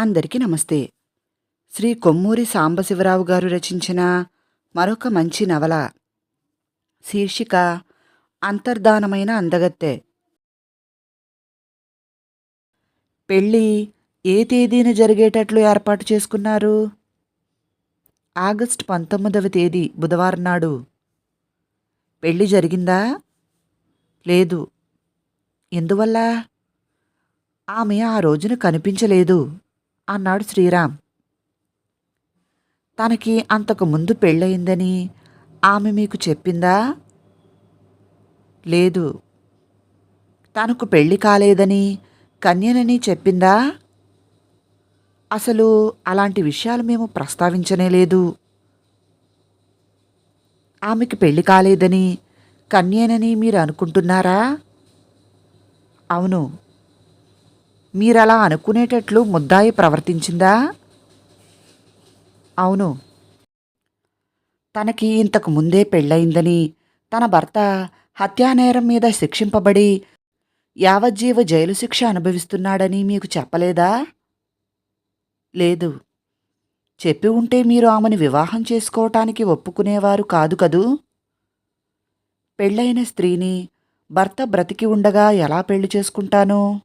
అందరికీ నమస్తే. శ్రీ కొమ్మూరి సాంబశివరావు గారు రచించిన మరొక మంచి నవల. శీర్షిక అంతర్ధానమైన అందగత్తె. పెళ్ళి ఏ తేదీన జరిగేటట్లు ఏర్పాటు చేసుకున్నారు? ఆగస్ట్ పంతొమ్మిదవ తేదీ బుధవారం నాడు. పెళ్ళి జరిగిందా? లేదు. ఎందువల్ల? ఆమె ఆ రోజున కనిపించలేదు. అన్నాడు శ్రీరామ్. తనకి అంతకు ముందు పెళ్ళయిందని ఆమె మీకు చెప్పిందా? లేదు. తనకు పెళ్ళి కాలేదని కన్యనని చెప్పిందా? అసలు అలాంటి విషయాలు మేము ప్రస్తావించనే లేదు. ఆమెకి పెళ్ళి కాలేదని కన్యేనని మీరు అనుకుంటున్నారా? అవును. మీరలా అనుకునేటట్లు ముద్దాయి ప్రవర్తించిందా? అవును. తనకి ఇంతకు ముందే పెళ్ళయిందని తన భర్త హత్యానేరం మీద శిక్షింపబడి యావజ్జీవ జైలు శిక్ష అనుభవిస్తున్నాడని మీకు చెప్పలేదా? లేదు. చెప్పి ఉంటే మీరు ఆమెను వివాహం చేసుకోవటానికి ఒప్పుకునేవారు కాదు కదూ? పెళ్ళైన స్త్రీని భర్త బ్రతికి ఉండగా ఎలా పెళ్ళి చేసుకుంటాను?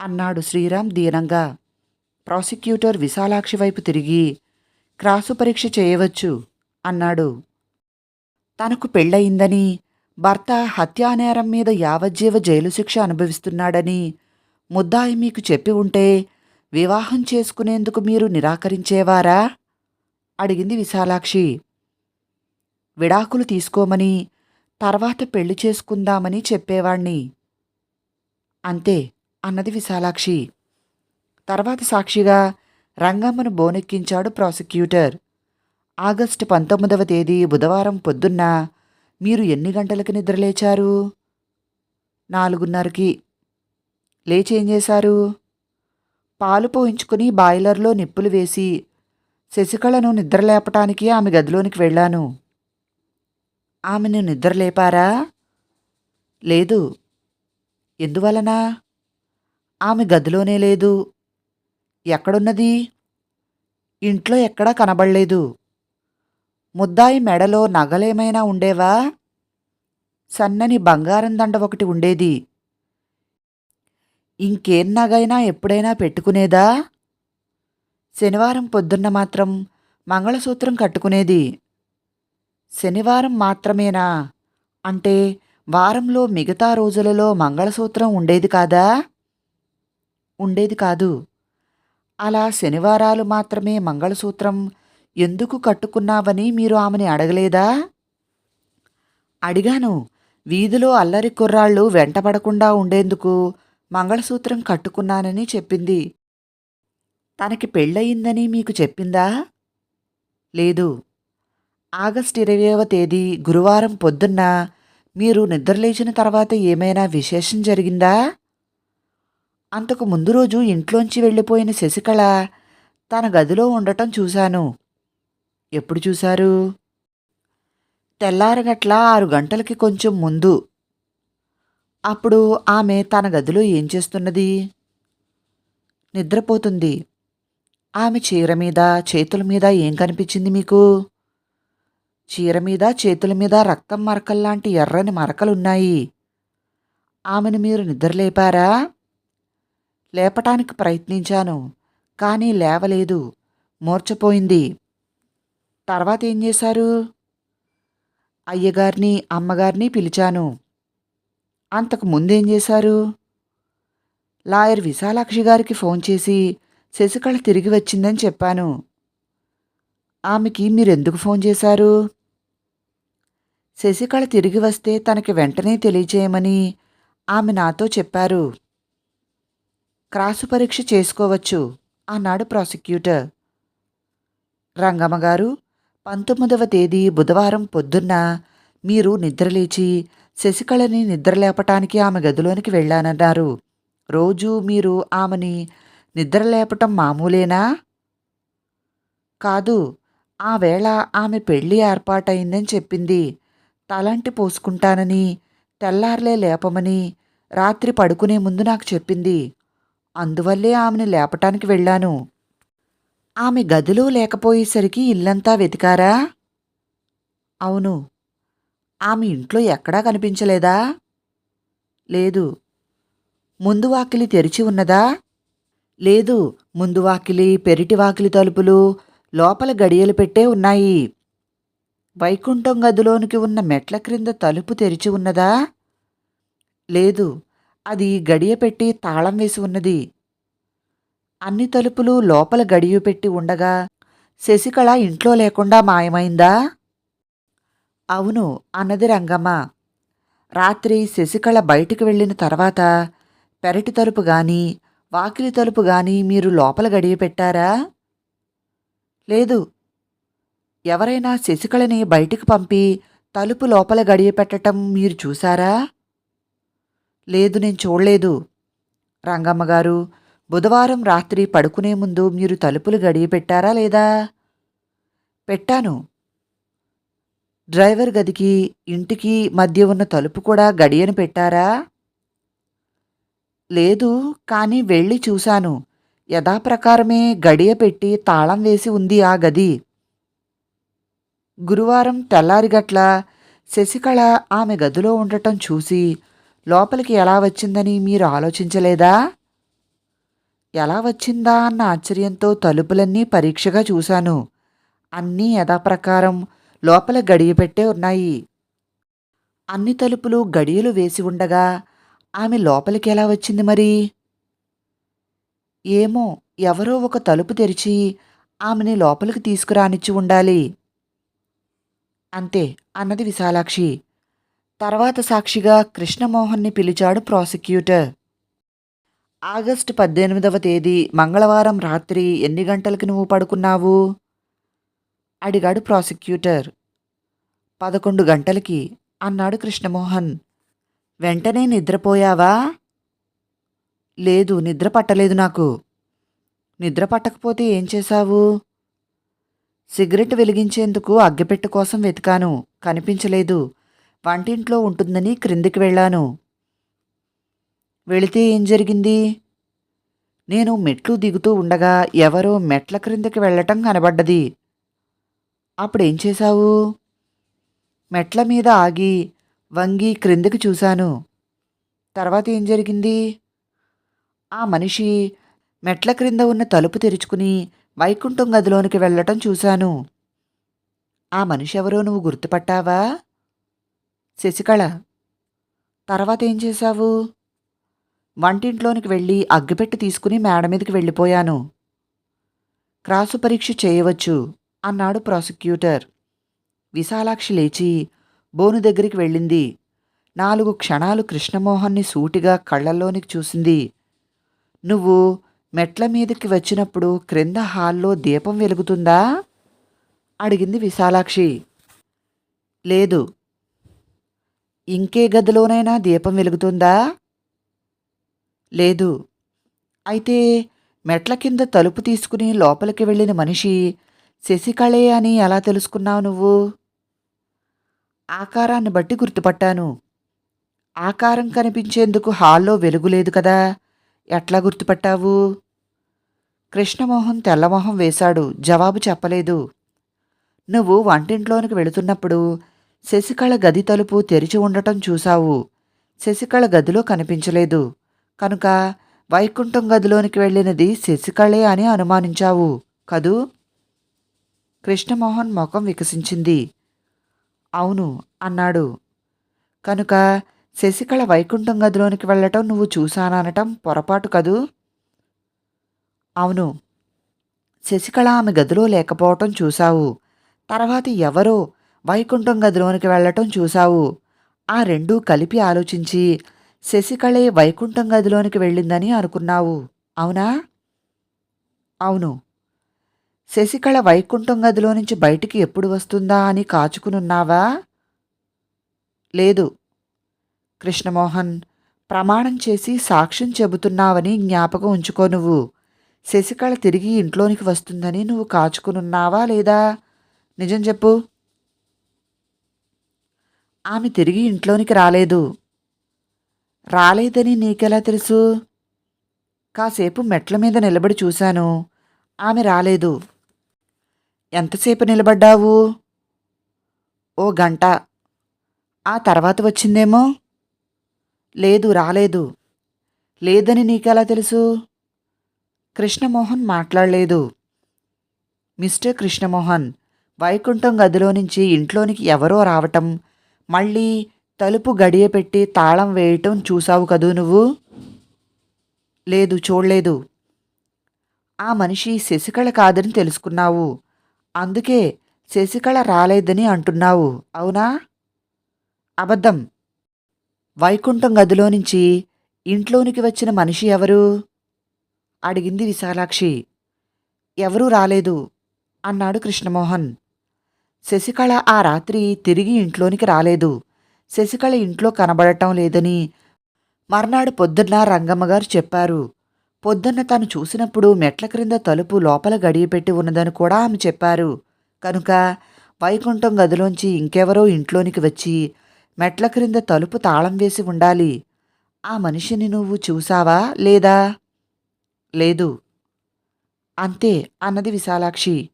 అన్నాడు శ్రీరామ్ దీనంగా. ప్రాసిక్యూటర్ విశాలాక్షి వైపు తిరిగి క్రాసు పరీక్ష చేయవచ్చు అన్నాడు. తనకు పెళ్ళయిందని భర్త హత్యానేరం మీద యావజ్జీవ జైలు శిక్ష అనుభవిస్తున్నాడని ముద్దాయి మీకు చెప్పి ఉంటే వివాహం చేసుకునేందుకు మీరు నిరాకరించేవారా? అడిగింది విశాలాక్షి. విడాకులు తీసుకోమని తర్వాత పెళ్ళి చేసుకుందామని చెప్పేవాణ్ణి. అంతే అన్నది విశాలాక్షి. తర్వాత సాక్షిగా రంగమ్మను బోనెక్కించాడు ప్రాసిక్యూటర్. ఆగస్టు పంతొమ్మిదవ తేదీ బుధవారం పొద్దున్న మీరు ఎన్ని గంటలకు నిద్రలేచారు? నాలుగున్నరకి. లేచి ఏం చేశారు? పాలు పోయించుకుని బాయిలర్లో నిప్పులు వేసి శశికళను నిద్రలేపటానికి ఆమె గదిలోనికి వెళ్ళాను. ఆమెను నిద్రలేపారా? లేదు. ఎందువలన? ఆమె గదిలోనే లేదు. ఎక్కడున్నది? ఇంట్లో ఎక్కడా కనబడలేదు. ముద్దాయి మెడలో నగలేమైనా ఉండేవా? సన్నని బంగారం దండ ఒకటి ఉండేది. ఇంకేం నగైనా ఎప్పుడైనా పెట్టుకునేదా? శనివారం పొద్దున్న మాత్రం మంగళసూత్రం కట్టుకునేది. శనివారం మాత్రమేనా? అంటే వారంలో మిగతా రోజులలో మంగళసూత్రం ఉండేది కాదా? ఉండేది కాదు. అలా శనివారాలు మాత్రమే మంగళసూత్రం ఎందుకు కట్టుకున్నావని మీరు ఆమెని అడగలేదా? అడిగాను. వీధిలో అల్లరి కుర్రాళ్ళు వెంటపడకుండా ఉండేందుకు మంగళసూత్రం కట్టుకున్నానని చెప్పింది. తనకి పెళ్ళయిందని మీకు చెప్పిందా? లేదు. ఆగస్టు ఇరవైవ తేదీ గురువారం పొద్దున్న మీరు నిద్రలేచిన తర్వాత ఏమైనా విశేషం జరిగిందా? అంతకు ముందు రోజు ఇంట్లోంచి వెళ్ళిపోయిన శశికళ తన గదిలో ఉండటం చూశాను. ఎప్పుడు చూశారు? తెల్లారగట్ల ఆరు గంటలకి కొంచెం ముందు. అప్పుడు ఆమె తన గదిలో ఏం చేస్తున్నది? నిద్రపోతుంది. ఆమె చీర మీద చేతుల మీద ఏం కనిపించింది మీకు? చీర మీద చేతుల మీద రక్తం మరకల్లాంటి ఎర్రని మరకలున్నాయి. ఆమెను మీరు నిద్రలేపారా? లేపటానికి ప్రయత్నించాను కానీ లేవలేదు. మూర్చపోయింది తర్వాత ఏం చేశారు? అయ్యగారిని అమ్మగారిని పిలిచాను. అంతకు ముందేం చేశారు? లాయర్ విశాలాక్షి గారికి ఫోన్ చేసి శశికళ తిరిగి వచ్చిందని చెప్పాను. ఆమెకి మీరెందుకు ఫోన్ చేశారు? శశికళ తిరిగి వస్తే తనకి వెంటనే తెలియచేయమని ఆమె నాతో చెప్పారు. క్రాసు పరీక్ష చేసుకోవచ్చు అన్నాడు ప్రాసిక్యూటర్. రంగమ్మ గారు పంతొమ్మిదవ తేదీ బుధవారం పొద్దున్న మీరు నిద్రలేచి శశికళని నిద్రలేపటానికి ఆమె గదిలోనికి వెళ్ళానన్నారు. రోజు మీరు ఆమెని నిద్రలేపటం మామూలేనా? కాదు ఆ వేళ ఆమె పెళ్ళి ఏర్పాటైందని చెప్పింది. తలంటి పోసుకుంటానని తెల్లార్లే లేపమని రాత్రి పడుకునే ముందు నాకు చెప్పింది. అందువల్లే ఆమెను లేపటానికి వెళ్ళాను. ఆమె గదిలో లేకపోయేసరికి ఇల్లంతా వెతికారా? అవును. ఆమె ఇంట్లో ఎక్కడా కనిపించలేదా? లేదు. ముందు వాకిలి తెరిచి ఉన్నదా? లేదు. ముందు వాకిలి పెరిటి వాకిలి తలుపులు లోపల గడియలు పెట్టే ఉన్నాయి. వైకుంఠం గదిలోనికి ఉన్న మెట్ల క్రింద తలుపు తెరిచి ఉన్నదా? లేదు. అది గడియపెట్టి తాళం వేసి ఉన్నది. అన్ని తలుపులు లోపల గడియ పెట్టి ఉండగా శశికళ ఇంట్లో లేకుండా మాయమైందా? అవును అన్నది రంగమ్మ. రాత్రి శశికళ బయటికి వెళ్ళిన తర్వాత పెరటి తలుపు గాని వాకిలి తలుపు గాని మీరు లోపల గడియ పెట్టారా? లేదు. ఎవరైనా శశికళని బయటికి పంపి తలుపు లోపల గడియ పెట్టటం మీరు చూశారా? లేదు నేను చూడలేదు. రంగమ్మ గారు బుధవారం రాత్రి పడుకునే ముందు మీరు తలుపులు గడియ పెట్టారా లేదా? పెట్టాను. డ్రైవర్ గదికి ఇంటికి మధ్య ఉన్న తలుపు కూడా గడియను పెట్టారా? లేదు కానీ వెళ్ళి చూశాను. యథాప్రకారమే గడియ పెట్టి తాళం వేసి ఉంది ఆ గది. గురువారం తెల్లారిగట్ల శశికళ ఆమె గదిలో ఉండటం చూసి లోపలికి ఎలా వచ్చిందని మీరు ఆలోచించలేదా? ఎలా వచ్చిందా అన్న ఆశ్చర్యంతో తలుపులన్నీ పరీక్షగా చూశాను. అన్నీ యథాప్రకారం లోపల గడియపెట్టే ఉన్నాయి. అన్ని తలుపులు గడియలు వేసి ఉండగా ఆమె లోపలికి ఎలా వచ్చింది మరి? ఏమో ఎవరో ఒక తలుపు తెరిచి ఆమెని లోపలికి తీసుకురానిచ్చి ఉండాలి. అంతే అన్నది విశాలాక్షి. తర్వాత సాక్షిగా కృష్ణమోహన్ని పిలిచాడు ప్రాసిక్యూటర్. ఆగస్టు పద్దెనిమిదవ తేదీ మంగళవారం రాత్రి ఎన్ని గంటలకి నువ్వు పడుకున్నావు? అడిగాడు ప్రాసిక్యూటర్. పదకొండు గంటలకి అన్నాడు కృష్ణమోహన్. వెంటనే నిద్రపోయావా? లేదు నిద్ర పట్టలేదు నాకు. నిద్ర పట్టకపోతే ఏం చేశావు? సిగరెట్ వెలిగించేందుకు అగ్గిపెట్టె కోసం వెతికాను. కనిపించలేదు. వంటింట్లో ఉంటుందని క్రిందికి వెళ్ళాను. వెళితే ఏం జరిగింది? నేను మెట్లు దిగుతూ ఉండగా ఎవరో మెట్ల క్రిందకి వెళ్ళటం కనబడ్డది. అప్పుడేం చేశావు? మెట్ల మీద ఆగి వంగి క్రిందకి చూశాను. తర్వాత ఏం జరిగింది? ఆ మనిషి మెట్ల క్రింద ఉన్న తలుపు తెరుచుకుని వైకుంఠం గదిలోనికి వెళ్ళటం చూశాను. ఆ మనిషి ఎవరో నువ్వు గుర్తుపట్టావా? శశికళ తర్వాత ఏం చేశావు? వంటింట్లోనికి వెళ్ళి అగ్గిపెట్టి తీసుకుని మేడ మీదకి వెళ్ళిపోయాను. క్రాసు పరీక్ష చేయవచ్చు అన్నాడు ప్రాసిక్యూటర్. విశాలాక్షి లేచి బోను దగ్గరికి వెళ్ళింది. నాలుగు క్షణాలు కృష్ణమోహన్ని సూటిగా కళ్ళల్లోనికి చూసింది. నువ్వు మెట్ల మీదకి వచ్చినప్పుడు క్రింద హాల్లో దీపం వెలుగుతుందా? అడిగింది విశాలాక్షి. లేదు ఇంకే గదిలోనైనా దీపం వెలుగుతుందా? లేదు. అయితే మెట్ల కింద తలుపు తీసుకుని లోపలికి వెళ్ళిన మనిషి శశికళే అని ఎలా తెలుసుకున్నావు నువ్వు? ఆకారాన్ని బట్టి గుర్తుపట్టాను. ఆకారం కనిపించేందుకు హాల్లో వెలుగులేదు కదా ఎట్లా గుర్తుపట్టావు? కృష్ణమోహన్ తెల్లమోహం వేశాడు జవాబు చెప్పలేదు. నువ్వు వంటింట్లోనికి వెళుతున్నప్పుడు శశికళ గది తలుపు తెరిచి ఉండటం చూశావు. శశికళ గదిలో కనిపించలేదు. కనుక వైకుంఠం గదిలోనికి వెళ్ళినది శశికళే అని అనుమానించావు కదూ? కృష్ణమోహన్ ముఖం వికసించింది. అవును అన్నాడు. కనుక శశికళ వైకుంఠం గదిలోనికి వెళ్ళటం నువ్వు చూశాననటం పొరపాటు కదూ? అవును. శశికళ ఆమె గదిలో లేకపోవటం చూశావు. తర్వాత ఎవరో వైకుంఠం గదిలోనికి వెళ్ళటం చూశావు. ఆ రెండూ కలిపి ఆలోచించి శశికళే వైకుంఠం గదిలోనికి వెళ్ళిందని అనుకున్నావు. అవునా? అవును. శశికళ వైకుంఠం గదిలో నుంచి బయటికి ఎప్పుడు వస్తుందా అని కాచుకునున్నావా? లేదు. కృష్ణమోహన్ ప్రమాణం చేసి సాక్ష్యం చెబుతున్నావని జ్ఞాపకం ఉంచుకో నువ్వు. శశికళ తిరిగి ఇంట్లోనికి వస్తుందని నువ్వు కాచుకునున్నావా లేదా? నిజం చెప్పు. ఆమె తిరిగి ఇంట్లోనికి రాలేదు. రాలేదని నీకెలా తెలుసు? కాసేపు మెట్ల మీద నిలబడి చూశాను. ఆమె రాలేదు. ఎంతసేపు నిలబడ్డావు? ఓ గంట. ఆ తర్వాత వచ్చిందేమో? లేదు రాలేదు. లేదని నీకెలా తెలుసు? కృష్ణమోహన్ మాట్లాడలేదు. మిస్టర్ కృష్ణమోహన్ వైకుంఠం గదిలో నుంచి ఇంట్లోనికి ఎవరో రావటం మళ్ళీ తలుపు గడియ పెట్టి తాళం వేయటం చూసావు కదూ నువ్వు? లేదు చూడలేదు. ఆ మనిషి శశికళ కాదని తెలుసుకున్నావు. అందుకే శశికళ రాలేదని అంటున్నావు అవునా? అబద్ధం. వైకుంఠం గదిలో నుంచి ఇంట్లోనికి వచ్చిన మనిషి ఎవరు? అడిగింది విశాలాక్షి. ఎవరూ రాలేదు అన్నాడు కృష్ణమోహన్. శశికళ ఆ రాత్రి తిరిగి ఇంట్లోనికి రాలేదు. శశికళ ఇంట్లో కనబడటం లేదని మర్నాడు పొద్దున్న రంగమ్మగారు చెప్పారు. పొద్దున్న తను చూసినప్పుడు మెట్ల క్రింద తలుపు లోపల గడియపెట్టి ఉన్నదని కూడా ఆమె చెప్పారు. కనుక వైకుంఠం గదిలోంచి ఇంకెవరో ఇంట్లోనికి వచ్చి మెట్ల క్రింద తలుపు తాళం వేసి ఉండాలి. ఆ మనిషిని నువ్వు చూసావా లేదా? లేదు. అంతే అన్నది విశాలాక్షి.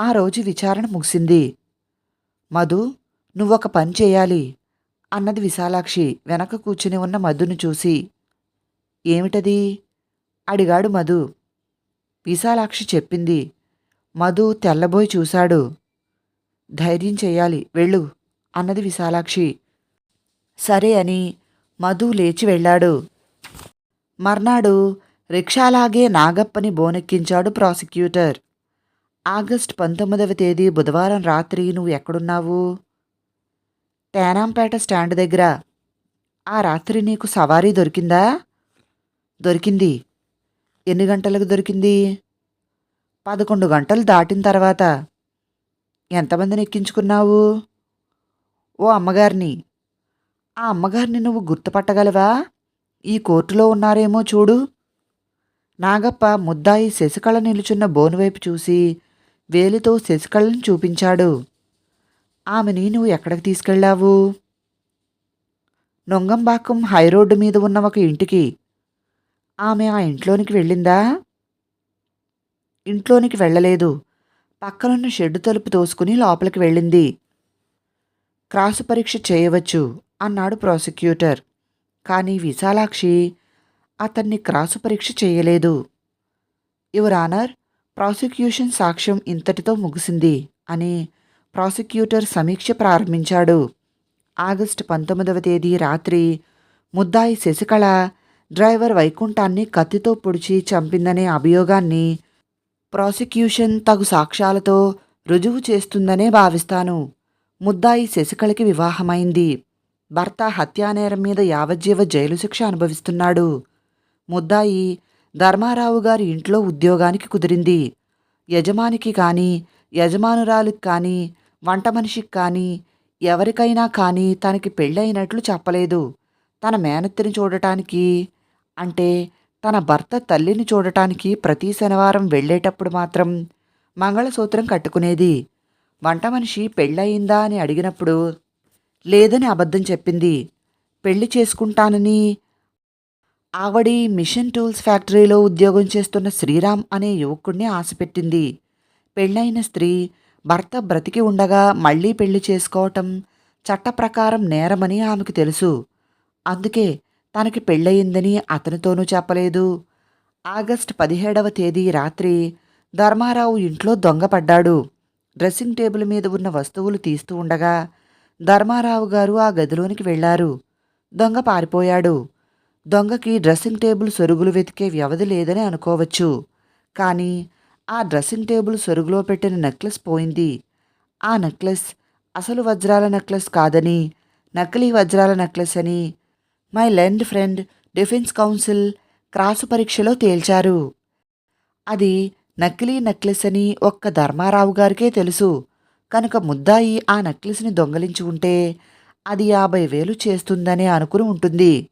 ఆ రోజు విచారణ ముగిసింది. మధు నువ్వొక పని చేయాలి అన్నది విశాలాక్షి వెనక కూర్చుని ఉన్న మధును చూసి. ఏమిటది? అడిగాడు మధు. విశాలాక్షి చెప్పింది. మధు తెల్లబోయి చూశాడు. ధైర్యం చెయ్యాలి వెళ్ళు అన్నది విశాలాక్షి. సరే అని మధు లేచి వెళ్ళాడు. మర్నాడు రిక్షాలాగే నాగప్పని బోనెక్కించాడు ప్రాసిక్యూటర్. ఆగస్ట్ పంతొమ్మిదవ తేదీ బుధవారం రాత్రి నువ్వు ఎక్కడున్నావు? తేనాంపేట స్టాండ్ దగ్గర. ఆ రాత్రి నీకు సవారీ దొరికిందా? దొరికింది. ఎన్ని గంటలకు దొరికింది? పదకొండు గంటలు దాటిన తర్వాత. ఎంతమందిని ఎక్కించుకున్నావు? ఓ అమ్మగారిని. ఆ అమ్మగారిని నువ్వు గుర్తుపట్టగలవా? ఈ కోర్టులో ఉన్నారేమో చూడు. నాగప్ప ముద్దాయి శశికళ నిలుచున్న బోనువైపు చూసి వేలితో శశికళను చూపించాడు. ఆమెని నువ్వు ఎక్కడికి తీసుకెళ్ళావు? నొంగంబాకం హైరోడ్డు మీద ఉన్న ఒక ఇంటికి. ఆమె ఆ ఇంట్లోనికి వెళ్ళిందా? ఇంట్లోనికి వెళ్ళలేదు. పక్కనున్న షెడ్డు తలుపు తోసుకుని లోపలికి వెళ్ళింది. క్రాసు పరీక్ష చేయవచ్చు అన్నాడు ప్రాసిక్యూటర్. కానీ విశాలాక్షి అతన్ని క్రాసు పరీక్ష చేయలేదు. యువర్ ఆనర్ ప్రాసిక్యూషన్ సాక్ష్యం ఇంతటితో ముగిసింది అని ప్రాసిక్యూటర్ సమీక్ష ప్రారంభించాడు. ఆగస్టు పంతొమ్మిదవ తేదీ రాత్రి ముద్దాయి శశికళ డ్రైవర్ వైకుంఠాన్ని కత్తితో పొడిచి చంపిందనే అభియోగాన్ని ప్రాసిక్యూషన్ తగు సాక్ష్యాలతో రుజువు చేస్తుందనే భావిస్తాను. ముద్దాయి శశికళకి వివాహమైంది. భర్త హత్యానేరం మీద యావజ్జీవ జైలు శిక్ష అనుభవిస్తున్నాడు. ముద్దాయి ధర్మారావు గారి ఇంట్లో ఉద్యోగానికి కుదిరింది. యజమానికి కానీ యజమానురాలికి కానీ వంట మనిషికి కానీ ఎవరికైనా కానీ తనకి పెళ్ళైనట్లు చెప్పలేదు. తన మేనత్తిని చూడటానికి అంటే తన భర్త తల్లిని చూడటానికి ప్రతి శనివారం వెళ్ళేటప్పుడు మాత్రం మంగళసూత్రం కట్టుకునేది. వంట మనిషి పెళ్ళయిందా అని అడిగినప్పుడు లేదని అబద్ధం చెప్పింది. పెళ్ళి చేసుకుంటానని ఆవడి మిషన్ టూల్స్ ఫ్యాక్టరీలో ఉద్యోగం చేస్తున్న శ్రీరామ్ అనే యువకుడిని ఆశపెట్టింది. పెళ్ళైన స్త్రీ భర్త బ్రతికి ఉండగా మళ్ళీ పెళ్ళి చేసుకోవటం చట్ట ప్రకారం నేరమని ఆమెకు తెలుసు. అందుకే తనకి పెళ్ళయిందని అతనితోనూ చెప్పలేదు. ఆగస్ట్ పదిహేడవ తేదీ రాత్రి ధర్మారావు ఇంట్లో దొంగపడ్డాడు. డ్రెస్సింగ్ టేబుల్ మీద ఉన్న వస్తువులు తీస్తూ ఉండగా ధర్మారావు గారు ఆ గదిలోనికి వెళ్ళారు. దొంగ పారిపోయాడు. దొంగకి డ్రెస్సింగ్ టేబుల్ సొరుగులు వెతికే వ్యవధి లేదని అనుకోవచ్చు. కానీ ఆ డ్రెస్సింగ్ టేబుల్ సొరుగులో పెట్టిన నెక్లెస్ పోయింది. ఆ నెక్లెస్ అసలు వజ్రాల నెక్లెస్ కాదని నకిలీ వజ్రాల నెక్లెస్ అని my lend friend defence council cross పరీక్షలో తేల్చారు. అది నకిలీ నెక్లెస్ అని ఒక్క ధర్మారావు గారికే తెలుసు. కనుక ముద్దాయి ఆ నెక్లెస్ని దొంగలించి ఉంటే అది యాభై వేలు చేస్తుందని అనుకుని ఉంటుంది.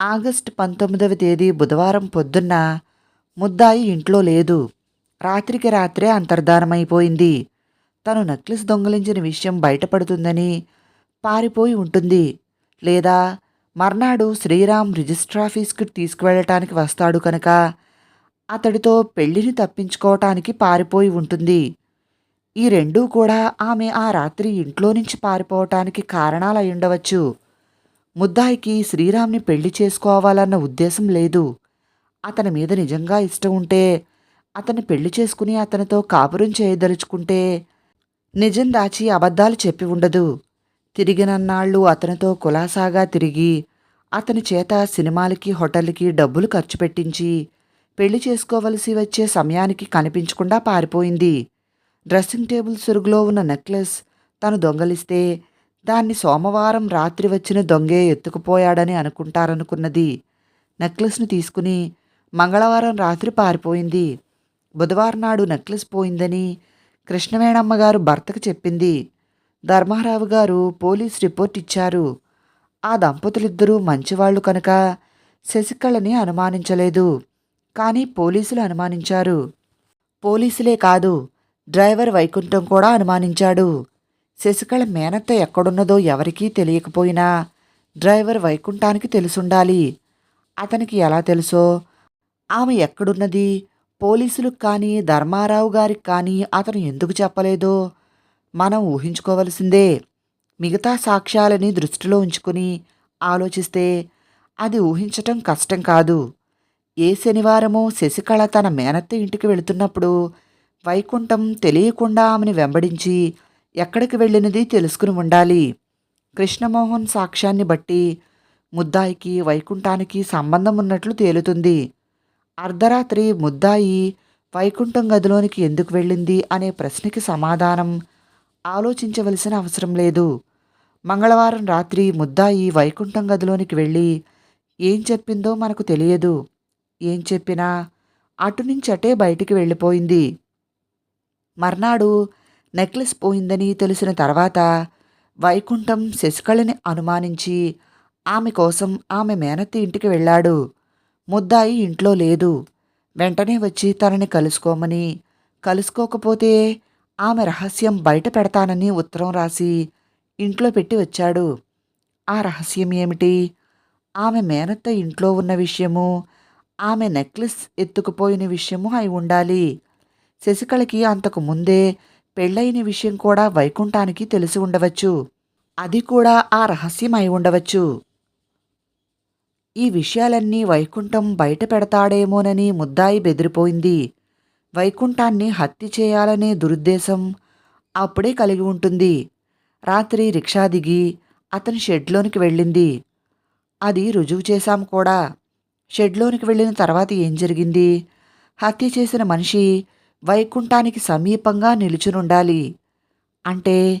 ఆగస్టు పంతొమ్మిదవ తేదీ బుధవారం పొద్దున్న ముద్దాయి ఇంట్లో లేదు. రాత్రికి రాత్రే అంతర్ధానమైపోయింది. తను నక్లిస్ దొంగలించిన విషయం బయటపడుతుందని పారిపోయి ఉంటుంది. లేదా మర్నాడు శ్రీరామ్ రిజిస్ట్రాఫీస్కి తీసుకువెళ్ళటానికి వస్తాడు కనుక అతడితో పెళ్ళిని తప్పించుకోవటానికి పారిపోయి ఉంటుంది. ఈ రెండూ కూడా ఆమె ఆ రాత్రి ఇంట్లో నుంచి పారిపోవటానికి కారణాలు ఉండవచ్చు. ముద్దాయికి శ్రీరామ్ని పెళ్ళి చేసుకోవాలన్న ఉద్దేశం లేదు. అతని మీద నిజంగా ఇష్టం ఉంటే అతన్ని పెళ్ళి చేసుకుని అతనితో కాపురం చేయదలుచుకుంటే నిజం దాచి అబద్ధాలు చెప్పి ఉండదు. తిరిగినన్నాళ్ళు అతనితో కులాసాగా తిరిగి అతని చేత సినిమాలకి హోటల్కి డబ్బులు ఖర్చు పెట్టించి పెళ్ళి చేసుకోవలసి వచ్చే సమయానికి కనిపించకుండా పారిపోయింది. డ్రెస్సింగ్ టేబుల్ సురుగులో ఉన్న నెక్లెస్ తను దొంగలిస్తే దాన్ని సోమవారం రాత్రి వచ్చిన దొంగే ఎత్తుకుపోయాడని అనుకుంటారనుకున్నది. నెక్లెస్ను తీసుకుని మంగళవారం రాత్రి పారిపోయింది. బుధవారం నాడు నెక్లెస్ పోయిందని కృష్ణవేణమ్మ గారు భర్తకు చెప్పింది. ధర్మారావు గారు పోలీస్ రిపోర్ట్ ఇచ్చారు. ఆ దంపతులిద్దరూ మంచివాళ్ళు కనుక శశికళని అనుమానించలేదు. కానీ పోలీసులు అనుమానించారు. పోలీసులే కాదు డ్రైవర్ వైకుంఠం కూడా అనుమానించాడు. శశికళ మేనత్త ఎక్కడున్నదో ఎవరికీ తెలియకపోయినా డ్రైవర్ వైకుంఠానికి తెలుసుండాలి. అతనికి ఎలా తెలుసో? ఆమె ఎక్కడున్నది? పోలీసులకు కానీ ధర్మారావు గారికి కానీ అతను ఎందుకు చెప్పలేదో? మనం ఊహించుకోవలసిందే. మిగతా సాక్ష్యాలని దృష్టిలో ఉంచుకుని ఆలోచిస్తే అది ఊహించటం కష్టం కాదు. ఏ శనివారమో శశికళ తన మేనత్త ఇంటికి వెళుతున్నప్పుడు వైకుంఠం తెలియకుండా ఆమెను వెంబడించి ఎక్కడికి వెళ్ళినది తెలుసుకుని ఉండాలి. కృష్ణమోహన్ సాక్ష్యాన్ని బట్టి ముద్దాయికి వైకుంఠానికి సంబంధం ఉన్నట్లు తేలుతుంది. అర్ధరాత్రి ముద్దాయి వైకుంఠం గదిలోనికి ఎందుకు వెళ్ళింది అనే ప్రశ్నకి సమాధానం ఆలోచించవలసిన అవసరం లేదు. మంగళవారం రాత్రి ముద్దాయి వైకుంఠం గదిలోనికి వెళ్ళి ఏం చెప్పిందో మనకు తెలియదు. ఏం చెప్పినా అటు నుంచి అటే బయటికి వెళ్ళిపోయింది. మర్నాడు నెక్లెస్ పోయిందని తెలిసిన తర్వాత వైకుంఠం శశికళని అనుమానించి ఆమె కోసం ఆమె మేనత్తి ఇంటికి వెళ్ళాడు. ముద్దాయి ఇంట్లో లేదు. వెంటనే వచ్చి తనని కలుసుకోమని కలుసుకోకపోతే ఆమె రహస్యం బయట పెడతానని ఉత్తరం రాసి ఇంట్లో పెట్టి వచ్చాడు. ఆ రహస్యం ఏమిటి? ఆమె మేనత్త ఇంట్లో ఉన్న విషయము ఆమె నెక్లెస్ ఎత్తుకుపోయిన విషయము అయి ఉండాలి. శశికళకి అంతకు ముందే పెళ్ళైన విషయం కూడా వైకుంఠానికి తెలిసి ఉండవచ్చు. అది కూడా ఆ రహస్యం అయి ఉండవచ్చు. ఈ విషయాలన్నీ వైకుంఠం బయట పెడతాడేమోనని ముద్దాయి బెదిరిపోయింది. వైకుంఠాన్ని హత్య చేయాలనే దురుద్దేశం అప్పుడే కలిగి ఉంటుంది. రాత్రి రిక్షా దిగి అతని షెడ్లోనికి వెళ్ళింది. అది రుజువు చేశాం కూడా. షెడ్లోనికి వెళ్ళిన తర్వాత ఏం జరిగింది? హత్య చేసిన మనిషి వైకుంఠానికి సమీపంగా నిలుచునుండాలి. అంటే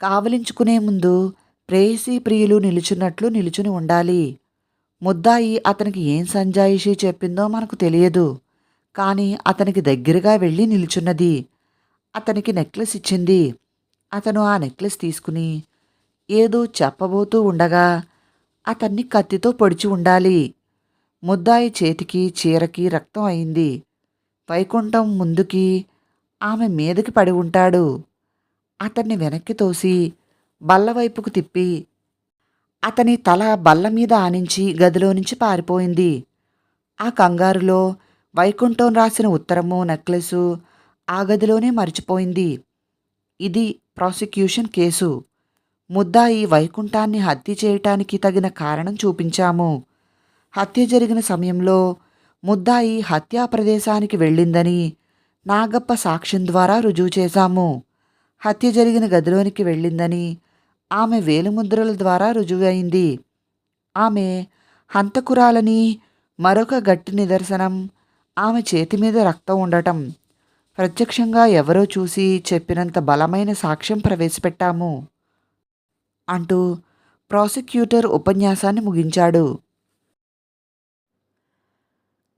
కావలించుకునే ముందు ప్రేయసీ ప్రియులు నిలుచున్నట్లు నిలుచుని ఉండాలి. ముద్దాయి అతనికి ఏం సంజాయిషి చెప్పిందో మనకు తెలియదు. కానీ అతనికి దగ్గరగా వెళ్ళి నిలుచున్నది. అతనికి నెక్లెస్ ఇచ్చింది. అతను ఆ నెక్లెస్ తీసుకుని ఏదో చెప్పబోతూ ఉండగా అతన్ని కత్తితో పొడిచి ఉండాలి. ముద్దాయి చేతికి చీరకి రక్తం అయింది. వైకుంఠం ముందుకి ఆమె మీదకి పడి ఉంటాడు. అతన్ని వెనక్కి తోసి బల్లవైపుకు తిప్పి అతని తల బల్ల మీద ఆనించి గదిలో నుంచి పారిపోయింది. ఆ కంగారులో వైకుంఠం రాసిన ఉత్తరము నెక్లెసు ఆ గదిలోనే మర్చిపోయింది. ఇది ప్రాసిక్యూషన్ కేసు. ముద్దాయి వైకుంఠాన్ని హత్య చేయటానికి తగిన కారణం చూపించాము. హత్య జరిగిన సమయంలో ముద్దాయి హత్యా ప్రదేశానికి వెళ్ళిందని నాగప్ప సాక్ష్యం ద్వారా రుజువు చేశాము. హత్య జరిగిన గదిలోనికి వెళ్ళిందని ఆమె వేలిముద్రల ద్వారా రుజువు అయింది. ఆమె హంతకురాలని మరొక గట్టి నిదర్శనం ఆమె చేతి మీద రక్తం ఉండటం ప్రత్యక్షంగా ఎవరో చూసి చెప్పినంత బలమైన సాక్ష్యం ప్రవేశపెట్టాము అంటూ ప్రాసిక్యూటర్ ఉపన్యాసాన్ని ముగించాడు.